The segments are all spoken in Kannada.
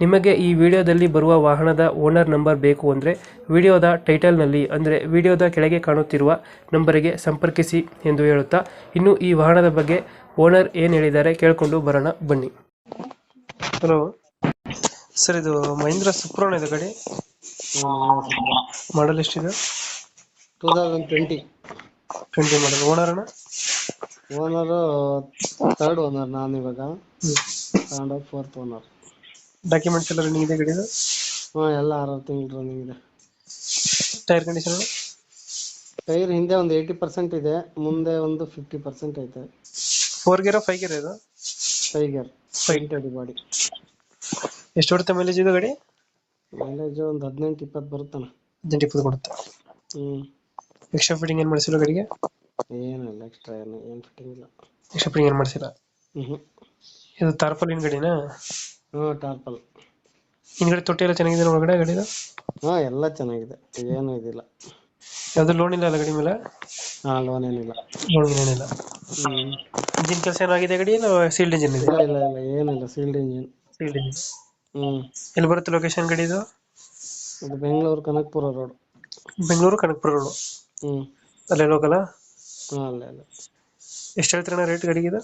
ನಿಮಗೆ ಈ ವಿಡಿಯೋದಲ್ಲಿ ಬರುವ ವಾಹನದ ಓನರ್ ನಂಬರ್ ಬೇಕು ಅಂದರೆ ವಿಡಿಯೋದ ಟೈಟಲ್ನಲ್ಲಿ ಅಂದರೆ ವಿಡಿಯೋದ ಕೆಳಗೆ ಕಾಣುತ್ತಿರುವ ನಂಬರಿಗೆ ಸಂಪರ್ಕಿಸಿ ಎಂದು ಹೇಳುತ್ತಾ ಇನ್ನು ಈ ವಾಹನದ ಬಗ್ಗೆ ಓನರ್ ಏನು ಹೇಳಿದ್ದಾರೆ ಕೇಳಿಕೊಂಡು ಬರೋಣ ಬನ್ನಿ. ಹಲೋ. ಸರ್ ಇದು ಮಹೇಂದ್ರ ಸುಪ್ರೋಣ ಇದೆ ಗಾಡಿ? ಮಾಡಲ್ ಎಷ್ಟಿದೆ? Two thousand twenty twenty model. Owner ಅಣ್ಣ? ಓನರು ಥರ್ಡ್ ಓನರ್ ನಾನು ಇವಾಗ ಫೋರ್ತ್ ಓನರ್ ಡಾಕ್ಯುಮೆಂಟ್ಸ್ ಎಲ್ಲ ರನ್ನಿಂಗ್ ಇದೆ ಗಾಡಿದು? ಹಾಂ ಎಲ್ಲ ಆರು ತಿಂಗಳು ರನ್ನಿಂಗ್ ಇದೆ. ಟೈರ್ ಕಂಡೀಷನ್ ಟೈರ್ ಹಿಂದೆ ಒಂದು ಏಯ್ಟಿ ಪರ್ಸೆಂಟ್ ಇದೆ ಮುಂದೆ ಒಂದು ಫಿಫ್ಟಿ ಪರ್ಸೆಂಟ್ ಐತೆ. ಫೋರ್ ಗೇರ ಫೈವ್ ಗೇರ್ ಇದು? ಫೈವ್ ಗೇರ್ ಪೈಂಟೆಡ್ ಬಾಡಿ ಎಷ್ಟು ಹೊಡುತ್ತೆ ಮೈಲೇಜ್ ಇದು ಗಾಡಿ? ಮೈಲೇಜ್ ಒಂದು ಹದಿನೆಂಟು ಇಪ್ಪತ್ತು ಬರುತ್ತಾನೆ ಹದಿನೆಂಟು ಇಪ್ಪತ್ತು ಕೊಡುತ್ತೆ ಹ್ಞೂ ಎಕ್ಸ್ಟ್ರಾ ಫಿಟ್ಟಿಂಗ್ ಏನು ಮಾಡಿಸಿಲ್ಲ ಗಾಡಿಗೆ? ಏನಿಲ್ಲ ಎಕ್ಸ್ಟ್ರಾ ಏನು ಏನು ಫಿಟ್ಟಿಂಗ್ ಇಲ್ಲ. ಎಕ್ಸ್ಟ್ರಾ ಫಿಟ್ಟಿಂಗ್ ಏನು ಮಾಡಿಸಿಲ್ಲ? ಹ್ಞೂ ಇದು ತಾರ್ಪಲಿನ ಗಾಡಿನಾ? ಹ್ಞೂ ಟಾರ್ಪಲ್ ಹಿಂದ್ಗಡೆ ತೊಟ್ಟಿ ಎಲ್ಲ ಚೆನ್ನಾಗಿದೆ ಒಳಗಡೆ ಗಾಡಿದು? ಹಾಂ ಎಲ್ಲ ಚೆನ್ನಾಗಿದೆ. ಏನು ಇದಿಲ್ಲ. ಯಾವ್ದು ಲೋನ್ ಇಲ್ಲ ಅಲ್ಲ ಗಾಡಿ ಮೇಲೆ? ಹಾಂ ಲೋನ್ ಏನಿಲ್ಲ. ಲೋನ್ ಏನಿಲ್ಲ. ಇಂಜಿನ್ ಕೆಲಸ ಏನಾಗಿದೆ ಗಾಡಿ ಇಲ್ಲ ಸೀಲ್ಡ್ ಇಂಜಿನ್ ಇದೆ? ಇಲ್ಲ ಇಲ್ಲ ಇಲ್ಲ ಏನಿಲ್ಲ ಸೀಲ್ಡ್ ಇಂಜಿನ್ ಸೀಲ್ಡ್ ಇಂಜಿನ್ ಹ್ಞೂ ಎಲ್ಲಿ ಬರುತ್ತೆ ಲೊಕೇಶನ್ ಗಾಡಿ ಇದು? ಇದು ಬೆಂಗಳೂರು ಕನಕಪುರ ರೋಡ್ ಬೆಂಗಳೂರು ಕನಕಪುರ ರೋಡು ಹ್ಞೂ ಅಲ್ಲೇ ಲೋಕಲ ಹಾಂ ಅಲ್ಲೇ ಅಲ್ಲೇ. ಎಷ್ಟು ಹೇಳ್ತೀರಣ್ಣ ರೇಟ್ ಗಾಡಿಗೆ ಇದು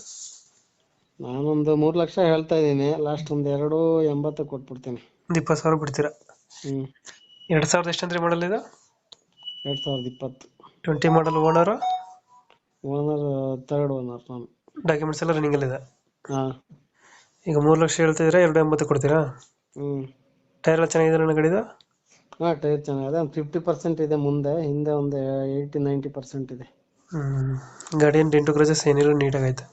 ನಾನೊಂದು ಮೂರು ಲಕ್ಷ ಹೇಳ್ತಾ ಇದ್ದೀನಿ. ಲಾಸ್ಟ್ ಒಂದು ಎರಡು ಎಂಬತ್ತು ಕೊಟ್ಬಿಡ್ತೀನಿ. ಒಂದು ಇಪ್ಪತ್ತು ಸಾವಿರ ಬಿಡ್ತೀರಾ? ಹ್ಞೂ ಎರಡು ಸಾವಿರದ ಎಷ್ಟಂದ್ರೆ ಮಾಡಲ್ ಇದು? ಎರಡು ಸಾವಿರದ ಇಪ್ಪತ್ತು. Twenty model owner owner third owner ನಾನು. ಡಾಕ್ಯುಮೆಂಟ್ಸ್ ಎಲ್ಲ ರನ್ನಿಂಗ್ ಇದೆ ಹಾಂ. ಈಗ ಮೂರು ಲಕ್ಷ ಹೇಳ್ತಿದ್ರೆ ಎರಡು ಎಂಬತ್ತು ಕೊಡ್ತೀರಾ? ಹ್ಞೂ ಟೈರ್ ಎಲ್ಲ ಚೆನ್ನಾಗಿದೆ ನನ್ನ ಗಾಡಿದು? ಹಾಂ ಟೈರ್ ಚೆನ್ನಾಗಿದೆ. ಒಂದು ಫಿಫ್ಟಿ ಪರ್ಸೆಂಟ್ ಇದೆ ಮುಂದೆ. ಹಿಂದೆ ಒಂದು ಏಯ್ಟಿ ನೈಂಟಿ ಪರ್ಸೆಂಟ್ ಇದೆ. ಹ್ಮ್. ಗಾಡಿ ಏನು ಡೆಂಟು ಗ್ರಜಸ್ ಏನಿಲ್ಲ ನೀಟಾಗೈತೆ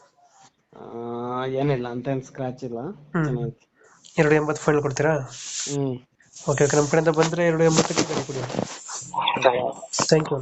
ಏನಿಲ್ಲ ಅಂತ ಏನ್ ಸ್ಕ್ರಾಚ್ ಇಲ್ಲ. ಚೆನ್ನಾಗಿದೆ ಎರಡು ಎಂಬತ್ ಫೈನಲ್ ಕೊಡ್ತೀರಾ? ಹ್ಮ್. Okay okay. ನಮ್ಮ ಕಡೆಯಿಂದ ಬಂದ್ರೆ ಎರಡು ಎಂಬತ್ತಕ್ಕೆ ಗಾಡಿ ಕೊಡಿ. Thank you